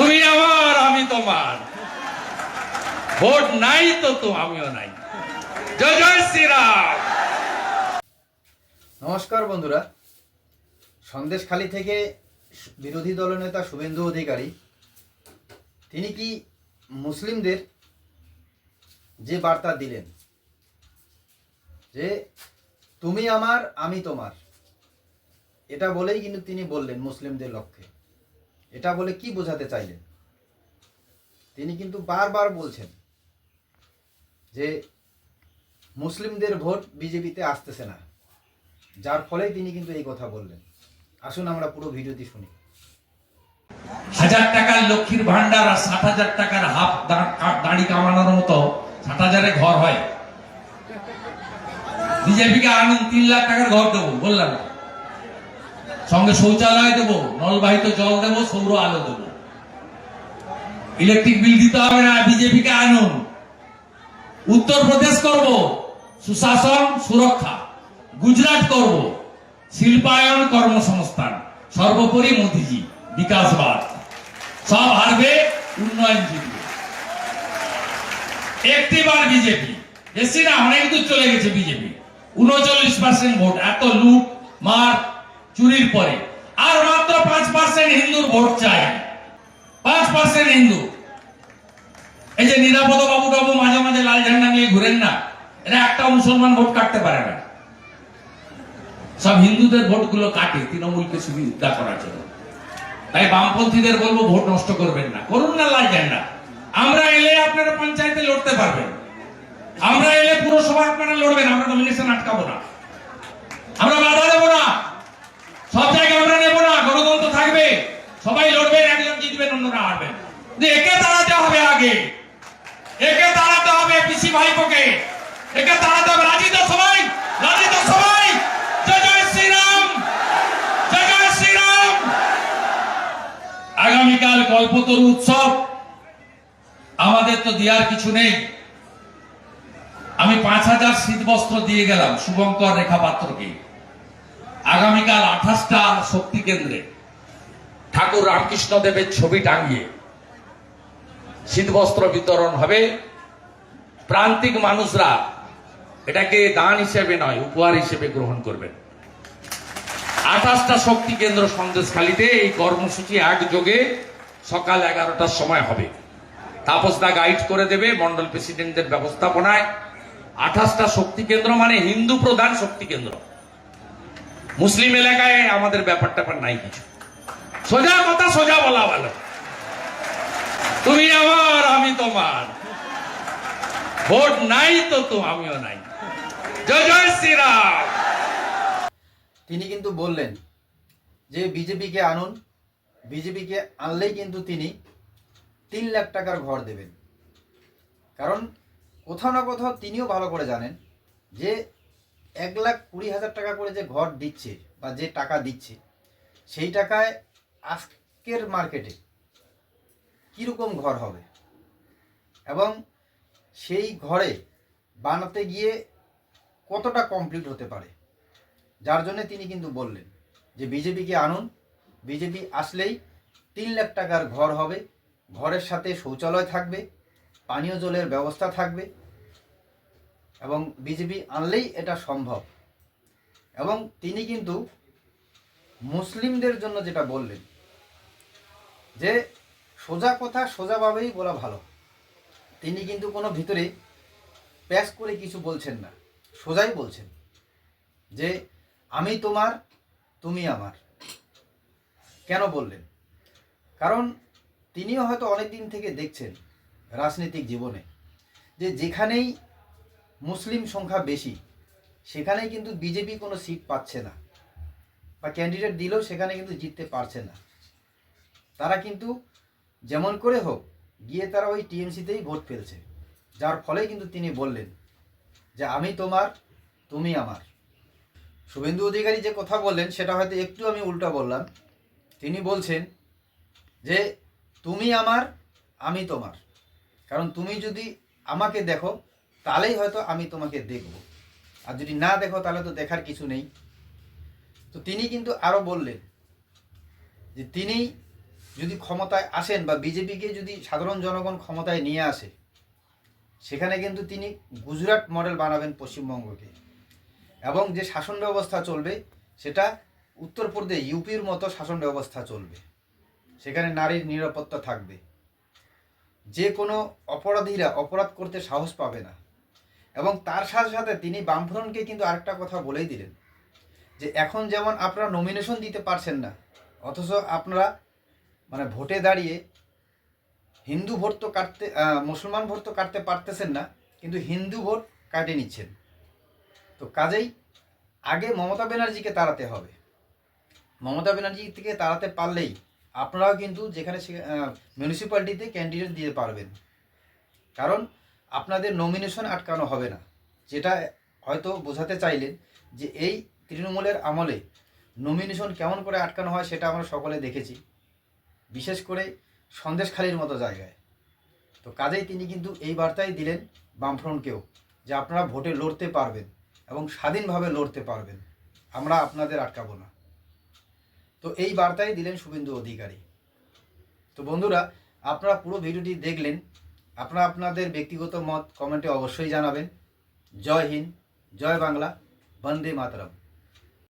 তুমি আমার আমি তোমার। ভোট নাই তো তো আমিও নাই। জয় জয় শ্রীরাম। নমস্কার বন্ধুরা। সন্দেশখালী থেকে বিরোধী দলনেতা শুভেন্দু অধিকারী, তিনি কি মুসলিমদের যে বার্তা দিলেন, যে তুমি আমার, আমি তোমার, এটা বলেই কিন্তু তিনি বললেন মুসলিমদের লক্ষ্যে। এটা বলে কি বোঝাতে চাইলেন? তিনি কিন্তু বারবার বলছেন যে মুসলিমদের ভোট বিজেপিতে আসতেছে না। যার ফলে তিনি কিন্তু এই কথা বললেন। আসুন আমরা পুরো ভিডিওটি শুনি। হাজার টাকার লক্ষ্মীর ভান্ডার আর ষাট হাজার টাকার হাফ দাড়ি কামানোর মতো ষাট হাজারে ঘর হয়। বিজেপিকে আনুন তিন লাখ টাকার ঘর দেবো, বললাম। না। সঙ্গে শৌচালয় দেবো, নলবাহিত জল দেবো, সৌর আলো দেবো। ইলেকট্রিক বিল দিতে হবে না, বিজেপিকে আনুন। উত্তরপ্রদেশ করব, সুশাসন, সুরক্ষা। গুজরাট করব, শিল্পায়ন কর্মসংস্থান। সর্বোপরি মোদিজি, বিকাশবাদ। সব হারবে উন্নয়ন জিতবে। একটিবার বিজেপি। বেশি না, অনেক দূর চলে গেছে বিজেপি। উনচল্লিশ পার্সেন্ট ভোট। এত লুট, মার চুরির পরে। আর মাত্র পাঁচ পার্সেন্ট হিন্দুর ভোট চাই। পাঁচ পার্সেন্ট হিন্দু। এই যে নিরাপদ বাবু টাবু মাঝে মাঝে লাল ঝান্ডা নিয়ে ঘুরেন না, এরা একটা মুসলমান ভোট কাটতে পারে না। সব হিন্দুদের ভোটগুলো কাটে তৃণমূলকে সুবিধা করার জন্য। তাই বামপন্থীদের বলব ভোট নষ্ট করবেন না। করুন না লাল ঝান্ডা। আমরা এলে আপনারা পঞ্চায়েতে লড়তে পারবেন। আমরা এলে পুরসভা আপনারা লড়বেন, আমরা নমিনেশন আটকাবো না। আমরা বাধা দেবো না। সব জায়গায় আমরা নেব না, গণতন্ত্র থাকবে। সবাই লড়বেন একজন জিতবেন, অন্যরা হারবেন। একে দাঁড়াতে হবে আগে। একে দাঁড়াতে হবে পিসি ভাইপোকে। একে দাঁড়াতে হবে, রাজি তো সবাই, রাজি তো সবাই। জয় জয় শ্রীরাম, জয় জয় শ্রীরাম। আগামীকাল কল্পতরু উৎসব। আমাদের তো দেওয়ার কিছু নেই। আমি পাঁচ হাজার শীত বস্ত্র দিয়ে গেলাম, শুভঙ্কর রেখা পাত্রকে আগামীকাল আঠাশটা শক্তি কেন্দ্রে ঠাকুর রামকৃষ্ণ দেবের ছবি টাঙিয়ে শীতবস্ত্র বিতরণ হবে। প্রান্তিক মানুষরা এটাকে দান হিসেবে নয়, উপহার হিসেবে গ্রহণ করবেন। আঠাশটা শক্তি কেন্দ্র সন্দেশখালীতে এই কর্মসূচি একযোগে সকাল এগারোটার সময় হবে। তাপসদা গাইড করে দেবে মন্ডল প্রেসিডেন্টদের ব্যবস্থাপনায়। আঠাশটা শক্তি কেন্দ্র মানে হিন্দু প্রধান শক্তি কেন্দ্র। মুসলিম এলাকায় আমাদের ব্যাপার ট্যাপার নাই কিছু। সোজা কথা সোজা বলা ভালো। তুমি আমার, আমি তোমার। ভোট নাই তো তো আমিও নাই। জয় জয় শ্রীরাম। তিনি কিন্তু বললেন যে বিজেপিকে আনুন, বিজেপিকে আনলেই কিন্তু তিনি তিন লাখ টাকার ঘর দেবেন। কারণ কোথাও না কোথাও তিনিও ভালো করে জানেন যে এক লাখ কুড়ি হাজার টাকা করে যে ঘর দিচ্ছে বা যে টাকা দিচ্ছে, সেই টাকায় আজকের মার্কেটে কীরকম ঘর হবে? এবং সেই ঘরে বানাতে গিয়ে কতটা কমপ্লিট হতে পারে? যার জন্য তিনি কিন্তু বললেন যে, বিজেপিকে আনুন। বিজেপি আসলেই তিন লাখ টাকার ঘর হবে। ঘরের সাথে শৌচালয় থাকবে, পানীয় জলের ব্যবস্থা থাকবে এবং বিজেপি আনলেই এটা সম্ভব। এবং তিনি কিন্তু মুসলিমদের জন্য যেটা বললেন, যে সোজা কথা সোজাভাবেই বলা ভালো। তিনি কিন্তু কোনো ভিতরে প্যাস করে কিছু বলছেন না, সোজাই বলছেন যে, আমি তোমার, তুমি আমার। কেন বললেন? কারণ তিনিও হয়তো অনেক দিন থেকে দেখছেন রাজনৈতিক জীবনে, যে যেখানেই মুসলিম সংখ্যা বেশি, সেখানেই কিন্তু বিজেপি কোনো সিট পাচ্ছে না বা ক্যান্ডিডেট দিলেও সেখানে কিন্তু জিততে পারছে না। তারা কিন্তু যেমন করে হোক, গিয়ে তারা ওই টিএমসিতেই ভোট ফেলছে, যার ফলে কিন্তু তিনি বললেন যে, আমি তোমার, তুমি আমার। শুভেন্দু অধিকারী যে কথা বললেন, সেটা হয়তো একটু আমি উল্টা বললাম। তিনি বলছেন যে, তুমি আমার, আমি তোমার। কারণ তুমি যদি আমাকে দেখো তাহলেই হয়তো আমি তোমাকে দেখব। আর যদি না দেখো, তাহলে তো দেখার কিছু নেই। তো তিনি কিন্তু আরও বললেন যে তিনি যদি ক্ষমতায় আসেন বা বিজেপিকে যদি সাধারণ জনগণ ক্ষমতায় নিয়ে আসে, সেখানে কিন্তু তিনি গুজরাট মডেল বানাবেন পশ্চিমবঙ্গকে। এবং যে শাসন ব্যবস্থা চলবে, সেটা উত্তরপ্রদেশ ইউপির মতো শাসন ব্যবস্থা চলবে। সেখানে নারীর নিরাপত্তা থাকবে। যে কোনো অপরাধীরা অপরাধ করতে সাহস পাবে না। এবং তার সাথে সাথে তিনি বামফ্রন্টকে কিন্তু আরেকটা কথা বলেই দিলেন, যে এখন যেমন আপনারা নমিনেশন দিতে পারছেন না, অথচ আপনারা মানে ভোটে দাঁড়িয়ে হিন্দু ভোট তো কাটতে মুসলমান ভোট তো কাটতে পারতেছেন না, কিন্তু হিন্দু ভোট কাটে নিচ্ছেন। তো কাজেই আগে মমতা ব্যানার্জিকে তাড়াতে হবে। মমতা ব্যানার্জি থেকে তাড়াতে পারলেই আপনারাও কিন্তু যেখানে মিউনিসিপ্যালিটিতে ক্যান্ডিডেট দিতে পারবেন। কারণ আপনাদের নমিনেশন আটকানো হবে না। যেটা হয়তো বোঝাতে চাইলেন যে এই তৃণমূলের আমলে নমিনেশন কেমন করে আটকানো হয় সেটা আমরা সকলে দেখেছি। বিশেষ করে সন্দেশখালির মতো জায়গায়। তো কাজেই তিনি কিন্তু এই বার্তাই দিলেন বামফ্রন্টকেও যে আপনারা ভোটে লড়তে পারবেন এবং স্বাধীনভাবে লড়তে পারবেন। আমরা আপনাদের আটকাবো না। তো এই বার্তাই দিলেন শুভেন্দু অধিকারী। তো বন্ধুরা, আপনারা পুরো ভিডিওটি দেখলেন। আপনারা আপনাদের ব্যক্তিগত মত কমেন্টে অবশ্যই জানাবেন। জয় হিন্দ জয় বাংলা বন্দে মাতরম।